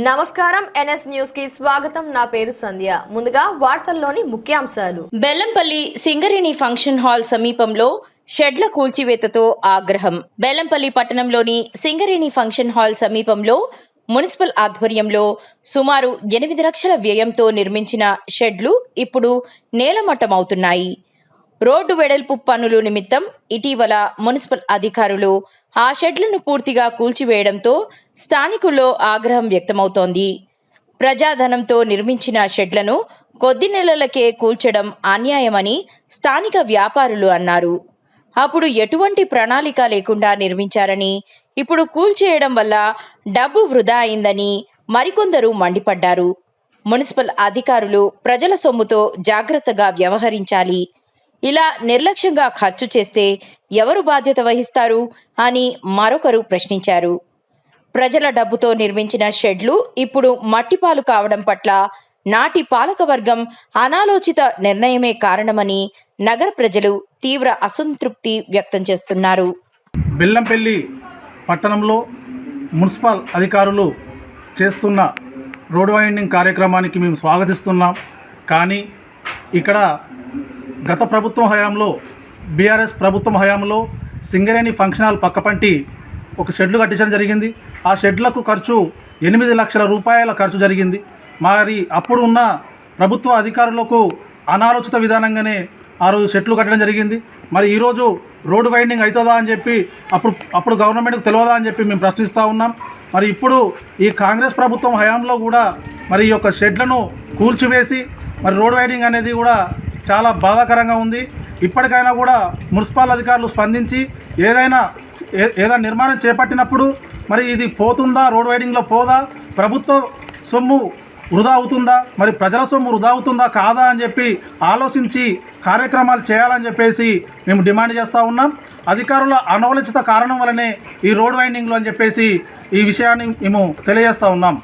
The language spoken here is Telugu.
నమస్కారం ఎన్ఎస్ న్యూస్కి స్వాగతం. నా పేరు సంధ్య. ముందుగా వార్తల్లోని ముఖ్యాంశాలు. బెల్లంపల్లి సింగరేణి ఫంక్షన్ హాల్ సమీపంలో షెడ్ల కూల్చివేతతో ఆగ్రహం. బెల్లంపల్లి పట్టణంలోని సింగరేణి ఫంక్షన్ హాల్ సమీపంలో మున్సిపల్ ఆధ్వర్యంలో సుమారు ఎనిమిది లక్షల వ్యయంతో నిర్మించిన షెడ్లు ఇప్పుడు నేలమట్టమవుతున్నాయి. రోడ్డు వెడల్పు పనులు నిమిత్తం ఇటీవల మున్సిపల్ అధికారులు ఆ షెడ్లను పూర్తిగా కూల్చివేయడంతో స్థానికుల్లో ఆగ్రహం వ్యక్తమవుతోంది. ప్రజాధనంతో నిర్మించిన షెడ్లను కొద్ది నెలలకే కూల్చడం అన్యాయమని స్థానిక వ్యాపారులు అన్నారు. అప్పుడు ఎటువంటి ప్రణాళిక లేకుండా నిర్మించారని ఇప్పుడు కూల్చేయడం వల్ల డబ్బు వృధా అయిందని మరికొందరు మండిపడ్డారు. మున్సిపల్ అధికారులు ప్రజల సొమ్ముతో జాగ్రత్తగా వ్యవహరించాలి ఇలా నిర్లక్ష్యంగా ఖర్చు చేస్తే ఎవరు బాధ్యత వహిస్తారు అని మరొకరు ప్రశ్నించారు. ప్రజల డబ్బుతో నిర్మించిన షెడ్లు ఇప్పుడు మట్టిపాలు కావడం పట్ల నాటి పాలకవర్గం అనాలోచిత నిర్ణయమే కారణమని నగర ప్రజలు తీవ్ర అసంతృప్తి వ్యక్తం చేస్తున్నారు. బెల్లంపల్లి పట్టణంలో మున్సిపల్ అధికారులు చేస్తున్న రోడ్ వైండింగ్ కార్యక్రమానికి మేము స్వాగతిస్తున్నాం. కానీ ఇక్కడ గత ప్రభుత్వం హయాంలో బీఆర్ఎస్ ప్రభుత్వం హయాంలో సింగరేణి ఫంక్షన్ హాల్ పక్కపంటి ఒక షెడ్లు కట్టించడం జరిగింది. ఆ షెడ్లకు ఖర్చు ఎనిమిది లక్షల రూపాయల ఖర్చు జరిగింది. మరి అప్పుడు ఉన్న ప్రభుత్వ అధికారులకు అనాలోచిత విధానంగానే ఆ రోజు షెట్లు కట్టడం జరిగింది. మరి ఈరోజు రోడ్డు వైండింగ్ అవుతుందా అని చెప్పి అప్పుడు అప్పుడు గవర్నమెంట్కి తెలియదా అని చెప్పి మేము ప్రశ్నిస్తూ ఉన్నాం. మరి ఇప్పుడు ఈ కాంగ్రెస్ ప్రభుత్వం హయాంలో కూడా మరి ఈ యొక్క షెడ్లను కూల్చివేసి మరి రోడ్ వైండింగ్ అనేది కూడా చాలా బాధాకరంగా ఉంది. ఇప్పటికైనా కూడా మున్సిపల్ అధికారులు స్పందించి ఏదైనా ఏ- ఏదైనా నిర్మాణం చేపట్టినప్పుడు మరి ఇది పోతుందా రోడ్ వైడింగ్లో పోదా ప్రభుత్వ సొమ్ము వృధా అవుతుందా మరి ప్రజల సొమ్ము వృధా అవుతుందా కాదా అని చెప్పి ఆలోచించి కార్యక్రమాలు చేయాలని చెప్పేసి మేము డిమాండ్ చేస్తూ ఉన్నాం. అధికారుల అనవలచిత కారణం వలనే ఈ రోడ్ వైండింగ్లు అని చెప్పేసి ఈ విషయాన్ని మేము తెలియజేస్తూ ఉన్నాం.